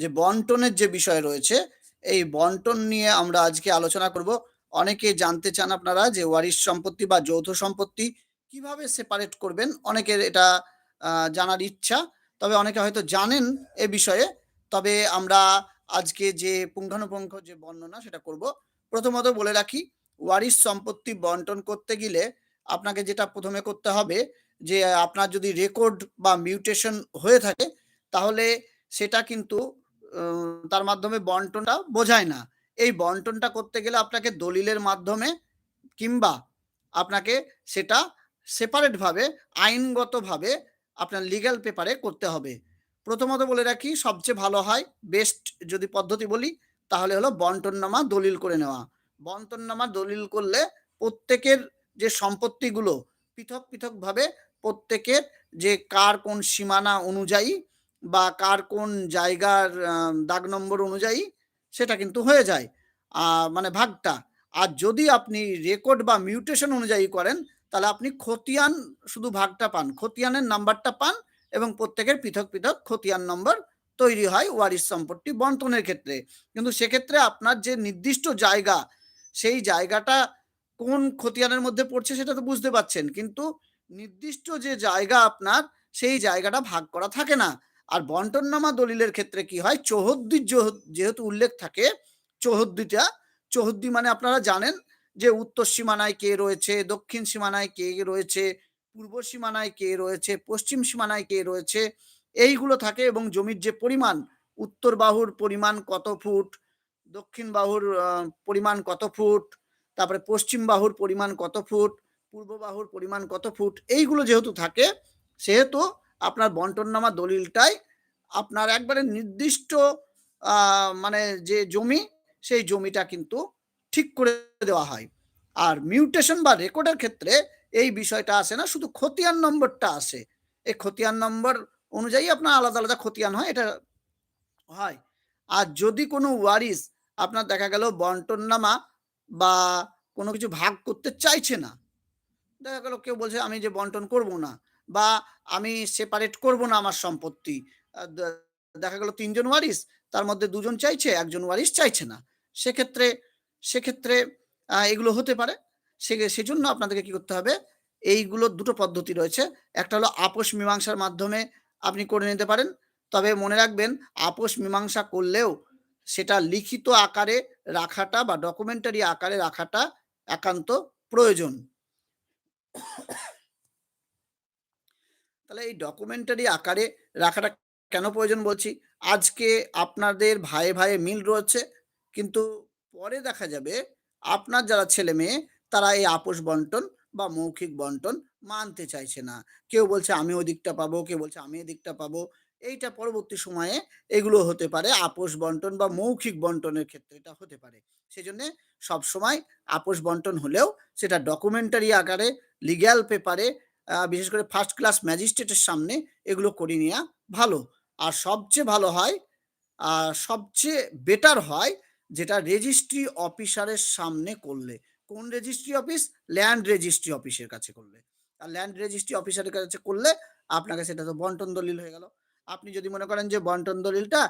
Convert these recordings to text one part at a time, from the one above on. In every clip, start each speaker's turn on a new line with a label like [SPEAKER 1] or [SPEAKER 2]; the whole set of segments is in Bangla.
[SPEAKER 1] যে বন্টনের যে বিষয় রয়েছে, এই বন্টন নিয়ে আমরা আজকে আলোচনা করব। অনেকে জানতে চান আপনারা যে ওয়ারিশ সম্পত্তি বা যৌথ সম্পত্তি কীভাবে সেপারেট করবেন? অনেকের এটা জানার ইচ্ছা। তবে অনেকে হয়তো জানেন এ বিষয়ে। তবে আমরা আজকে যে পুঙ্খানুপুঙ্খ যে বর্ণনা সেটা করব। প্রথমত বলে রাখি, ওয়ারিশ সম্পত্তি বন্টন করতে গেলে আপনাকে যেটা প্রথমে করতে হবে যে, আপনার যদি রেকর্ড বা মিউটেশন হয়ে থাকে, তাহলে সেটা কিন্তু তার মাধ্যমে বন্টনটা বোঝায় না। এই বন্টনটা করতে গেলে আপনাকে দলিলের মাধ্যমে কিংবা আপনাকে সেটা সেপারেটভাবে আইনগতভাবে আপনার লিগ্যাল পেপারে করতে হবে। প্রথমত বলে রাখি, সবচেয়ে ভালো হয় বেস্ট যদি পদ্ধতি বলি, তাহলে হলো বন্টননামা দলিল করে নেওয়া। বন্টননামা দলিল করলে প্রত্যেকের যে সম্পত্তিগুলো, পৃথক পৃথকভাবে প্রত্যেকের যে কার কোন সীমানা অনুযায়ী বা কার কোন জায়গার দাগ নম্বর অনুযায়ী সেটা কিন্তু হয়ে যায়। মানে ভাগটা। আর যদি আপনি রেকর্ড বা মিউটেশন অনুযায়ী করেন, তাহলে আপনি খতিয়ান শুধু ভাগটা পান। খতিয়ানের নাম্বারটা পান এবং প্রত্যেকের পৃথক পৃথক খতিয়ান নম্বর তৈরি হয় ওয়ারিশ সম্পত্তি বন্টনের ক্ষেত্রে। কিন্তু সেক্ষেত্রে আপনার যে নির্দিষ্ট জায়গা, সেই জায়গাটা কোন খতিয়ানের মধ্যে পড়ছে সেটা তো বুঝতে পারছেন। কিন্তু নির্দিষ্ট যে জায়গা আপনার, সেই জায়গাটা ভাগ করা থাকে না। আর বন্টননামা দলিলের ক্ষেত্রে কি হয়? চৌহদ্দির যেহেতু উল্লেখ থাকে, চৌহদ্দিটা, চৌহদ্দি মানে আপনারা জানেন যে উত্তর সীমানায় কে রয়েছে, দক্ষিণ সীমানায় কে রয়েছে, পূর্ব সীমানায় কে রয়েছে, পশ্চিম সীমানায় কে রয়েছে, এইগুলো থাকে এবং জমির যে পরিমাণ, উত্তর বাহুর পরিমাণ কত ফুট, দক্ষিণ বাহুর পরিমাণ কত ফুট, তারপরে পশ্চিম বাহুর পরিমাণ কত ফুট, পূর্ব বাহুর পরিমাণ কত ফুট, এইগুলো যেহেতু থাকে, সেহেতু আপনার বন্টননামা দলিলটাই আপনার একবারে নির্দিষ্ট মানে যে জমি, সেই জমিটা কিন্তু ঠিক করে দেওয়া হয়। আর মিউটেশন বা রেকর্ডের ক্ষেত্রে এই বিষয়টা আসে না, শুধু খতিয়ান নম্বরটা আসে। এই খতিয়ান নম্বর অনুযায়ী আপনার আলাদা আলাদা খতিয়ান হয়, এটা হয়। আর যদি কোনো ওয়ারিস আপনার দেখা গেল বন্টননামা বা কোনো কিছু ভাগ করতে চাইছে না, দেখা গেল কেউ বলছে, আমি যে বন্টন করব না। বা আমি সেপারেট করব না আমার সম্পত্তি। দেখা গেল তিনজন ওয়ারিস তার মধ্যে দুজন চাইছে, একজন ওয়ারিস চাইছে না। সেক্ষেত্রে সেক্ষেত্রে এগুলো হতে পারে। সে, সেজন্য আপনাদেরকে কি করতে হবে, এইগুলো দুটো পদ্ধতি রয়েছে। একটা হলো আপোষ মীমাংসার মাধ্যমে আপনি করে নিতে পারেন। তবে মনে রাখবেন, আপোষ মীমাংসা করলেও সেটা লিখিত আকারে রাখাটা বা ডকুমেন্টারি আকারে রাখাটা একান্ত প্রয়োজন। তাহলে এই ডকুমেন্টারি আকারে রাখাটা কেন প্রয়োজন বলছি? আজকে আপনাদের ভাইয়ে ভাইয়ে মিল রয়েছে, কিন্তু পরে দেখা যাবে আপনার যারা ছেলে মেয়ে, তারা এই আপোষ বন্টন বা মৌখিক বন্টন মানতে চাইছে না। কেউ বলছে, আমি ওই দিকটা পাবো কেউ বলছে, আমি এদিকটা পাবো এইটা পরবর্তী সময়ে এগুলো হতে পারে, আপোষ বন্টন বা মৌখিক বন্টনের ক্ষেত্রে এটা হতে পারে। সেজন্য সবসময় আপোষ বন্টন হলেও সেটা ডকুমেন্টারি আকারে লিগ্যাল পেপারে বিশেষ করে ফার্স্ট ক্লাস ম্যাজিস্ট্রেটের সামনে এগুলো করে নেওয়া ভালো। আর সবচেয়ে ভালো হয়, আর সবচেয়ে বেটার হয় যেটা রেজিস্ট্রি অফিসারের সামনে করলে। কোন রেজিস্ট্রি অফিস ল্যান্ড রেজিস্ট্রি অফিসের কাছে করলে। আর ল্যান্ড রেজিস্ট্রি অফিসারের কাছে করলে আপনাকে সেটা তো বন্টন দলিল হয়ে গেল। আপনি যদি মনে করেন যে বন্টন দলিলটা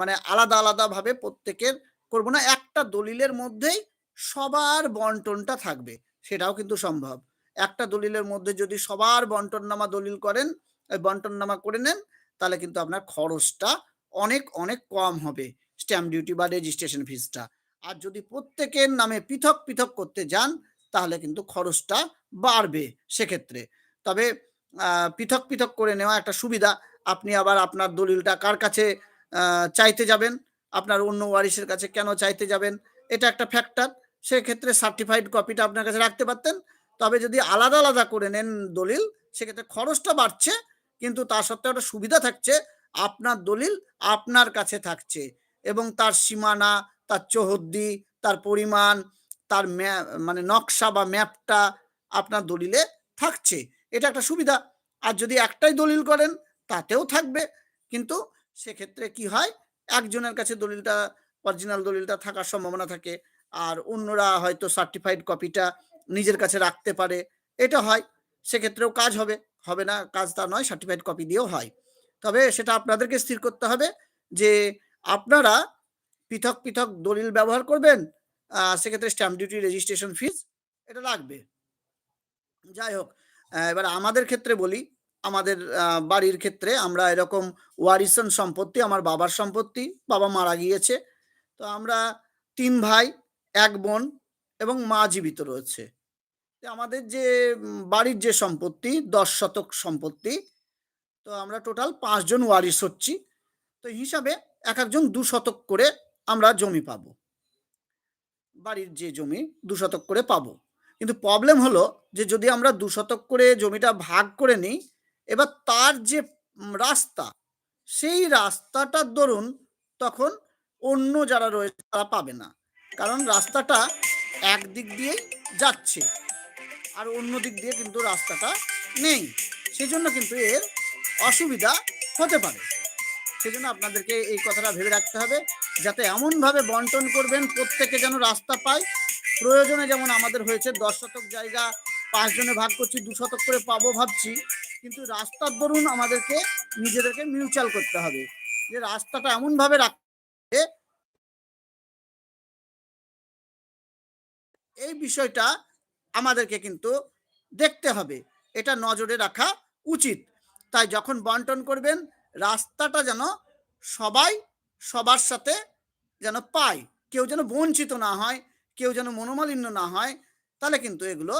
[SPEAKER 1] মানে আলাদা আলাদা ভাবে প্রত্যেকের করব না, একটা দলিলের মধ্যেই সবার বন্টনটা থাকবে, সেটাও কিন্তু সম্ভব। একটা দলিলের মধ্যে যদি সবার বন্টননামা দলিল করেন বন্টননামা করে নেন, তাহলে কিন্তু আপনার খরচটা অনেক অনেক কম হবে স্ট্যাম্প ডিউটি বা রেজিস্ট্রেশন ফিসটা আর যদি প্রত্যেকের নামে পৃথক পৃথক করতে যান, তাহলে কিন্তু খরচটা বাড়বে সেক্ষেত্রে। তবে পৃথক পৃথক করে নেওয়া একটা সুবিধা, আপনি আবার আপনার দলিলটা কার কাছে চাইতে যাবেন, আপনার অন্য ওয়ারিসের কাছে কেন চাইতে যাবেন, এটা একটা ফ্যাক্টর সেক্ষেত্রে সার্টিফাইড কপিটা আপনার কাছে রাখতে পারতেন তবে যদি আলাদা আলাদা করে নেন দলিল, সেক্ষেত্রে খরচটা বাড়ছে, কিন্তু তার সত্ত্বেও একটা সুবিধা থাকছে, আপনার দলিল আপনার কাছে থাকছে এবং তার সীমানা, তার চৌহদ্দি, তার পরিমাণ, তার মানে নকশা বা ম্যাপটা আপনার দলিলে থাকছে। এটা একটা সুবিধা। আর যদি একটাই দলিল করেন, তাতেও থাকবে। কিন্তু সেক্ষেত্রে কি হয়, একজনের কাছে দলিলটা অরিজিনাল দলিলটা থাকার সম্ভাবনা থাকে, আর অন্যরা হয়তো সার্টিফাইড কপিটা নিজের কাছে রাখতে পারে এটা হয় সেক্ষেত্রেও কাজ হবে হবে না কাজ তা নয় সার্টিফাইড কপি দিয়েও হয় তবে সেটা আপনাদেরকে স্থির করতে হবে যে আপনারা পৃথক, পৃথক দলিল ব্যবহার করবেন। সেক্ষেত্রে স্ট্যাম্প ডিউটি রেজিস্ট্রেশন ফিস এটা লাগবে। যাই হোক, এবার আমাদের ক্ষেত্রে বলি, আমাদের বাড়ির ক্ষেত্রে আমরা এরকম ওয়ারিসন সম্পত্তি আমার বাবার সম্পত্তি, বাবা মারা গিয়েছে। তো আমরা তিন ভাই, এক বোন এবং মা জীবিত রয়েছে। আমাদের যে বাড়ির যে সম্পত্তি ১০ শতক সম্পত্তি, তো আমরা টোটাল ৫ জন ওয়ারিশ হচ্ছি। তো হিসাবে একেকজন ২ শতক করে আমরা জমি পাবো। বাড়ির যে জমি ২ শতক করে পাবো। কিন্তু প্রবলেম হলো যে যদি আমরা ২ শতক করে জমিটা ভাগ করে নিই, এবার তার যে রাস্তা, সেই রাস্তাটার দরুন তখন অন্য যারা রয়েছে তারা পাবে না। কারণ রাস্তাটা একদিক দিয়েই যাচ্ছে। আর অন্য দিক দিয়ে কিন্তু রাস্তাটা নেই। সেই জন্য কিন্তু এর অসুবিধা হতে পারে। সেজন্য আপনাদেরকে এই কথাটা ভেবে রাখতে হবে, যাতে এমনভাবে বন্টন করবেন, প্রত্যেকে যেন রাস্তা পায়। প্রয়োজনে যেমন আমাদের হয়েছে ১০ শতক জায়গা ৫ জনে ভাগ করছি ২ শতক করে পাবো ভাবছি। কিন্তু রাস্তার দরুন আমাদেরকে, নিজেদেরকে মিউচুয়াল করতে হবে। যে রাস্তাটা এমনভাবে রাখতে এই বিষয়টা আমাদেরকে কিন্তু দেখতে হবে। এটা নজরে রাখা উচিত। তাই যখন বন্টন করবেন রাস্তাটা যেন সবাই সবার সাথে যেন পায়। কেউ যেন বঞ্চিত না হয়, কেউ যেন মনোমালিন্য না হয়, তাহলে কিন্তু এগুলো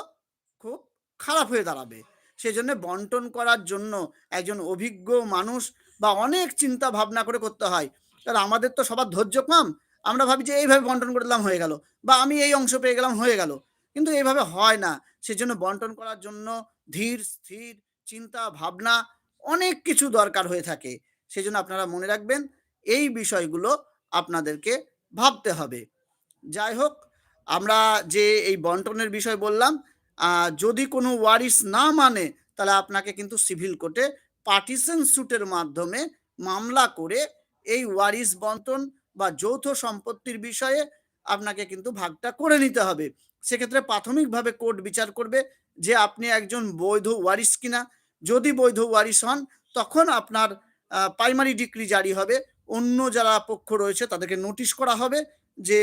[SPEAKER 1] খুব খারাপ হয়ে দাঁড়াবে। সেই জন্য বন্টন করার জন্য একজন অভিজ্ঞ মানুষ বা অনেক চিন্তা ভাবনা করে করতে হয়। কারণ আমাদের তো সবার ধৈর্য কম। আমরা ভাবি যে এইভাবে বন্টন করে দিলাম হয়ে গেল। বা আমি এই অংশ পেয়ে গেলাম হয়ে গেল। কিন্তু এভাবে হয় না। সেজন্য বন্টন করার জন্য ধীর, স্থির চিন্তা ভাবনা অনেক কিছু দরকার হয়ে থাকে। সেজন্য আপনারা মনে রাখবেন এই বিষয়গুলো আপনাদেরকে ভাবতে হবে। যাই হোক, আমরা যে এই বন্টনের বিষয় বললাম, যদি কোনো ওয়ারিশ না মানে তাহলে আপনাকে কিন্তু সিভিল কোর্টে পার্টিশন স্যুটের মাধ্যমে মামলা করে এই ওয়ারিশ বন্টন বা যৌথ সম্পত্তির বিষয়ে আপনাকে কিন্তু ভাগটা করে নিতে হবে। সেক্ষেত্রে প্রাথমিকভাবে কোর্ট বিচার করবে যে আপনি একজন বৈধ ওয়ারিশ কিনা। যদি বৈধ ওয়ারিশ হন, তখন আপনার প্রাইমারি ডিক্রি জারি হবে। অন্য যারা পক্ষ রয়েছে, তাদেরকে নোটিশ করা হবে যে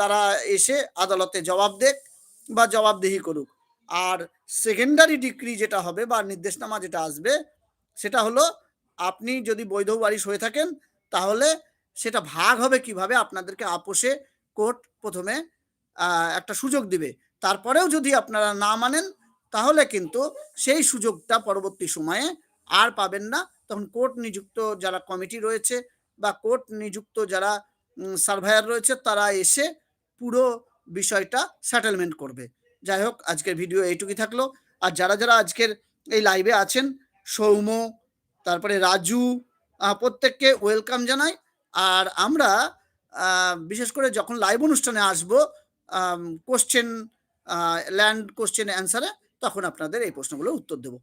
[SPEAKER 1] তারা এসে আদালতে জবাব দেক বা জবাবদিহি করুক। আর সেকেন্ডারি ডিক্রি যেটা হবে বা নির্দেশনামা যেটা আসবে, সেটা হলো আপনি যদি বৈধ ওয়ারিশ হয়ে থাকেন, তাহলে সেটা ভাগ হবে কীভাবে আপনাদেরকে আপোসে কোর্ট প্রথমে একটা সুযোগ দিবে। তারপরেও যদি আপনারা না মানেন তাহলে কিন্তু সেই সুযোগটা পরবর্তী সময়ে আর পাবেন না। তখন কোর্ট নিযুক্ত যারা কমিটি রয়েছে বা কোর্ট নিযুক্ত যারা সার্ভেয়ার রয়েছে তারা এসে পুরো বিষয়টা সেটেলমেন্ট করবে। যাই হোক আজকের ভিডিও এইটুকুই থাকল। আর যারা, যারা আজকের এই লাইভে আছেন সৌম্য, তারপরে রাজু প্রত্যেককে ওয়েলকাম জানাই। আর আমরা বিশেষ করে যখন লাইভ অনুষ্ঠানে আসব কোশ্চেন ল্যান্ড কোশ্চেন অ্যান্সারে তখন আপনাদের এই প্রশ্নগুলোর উত্তর দেব।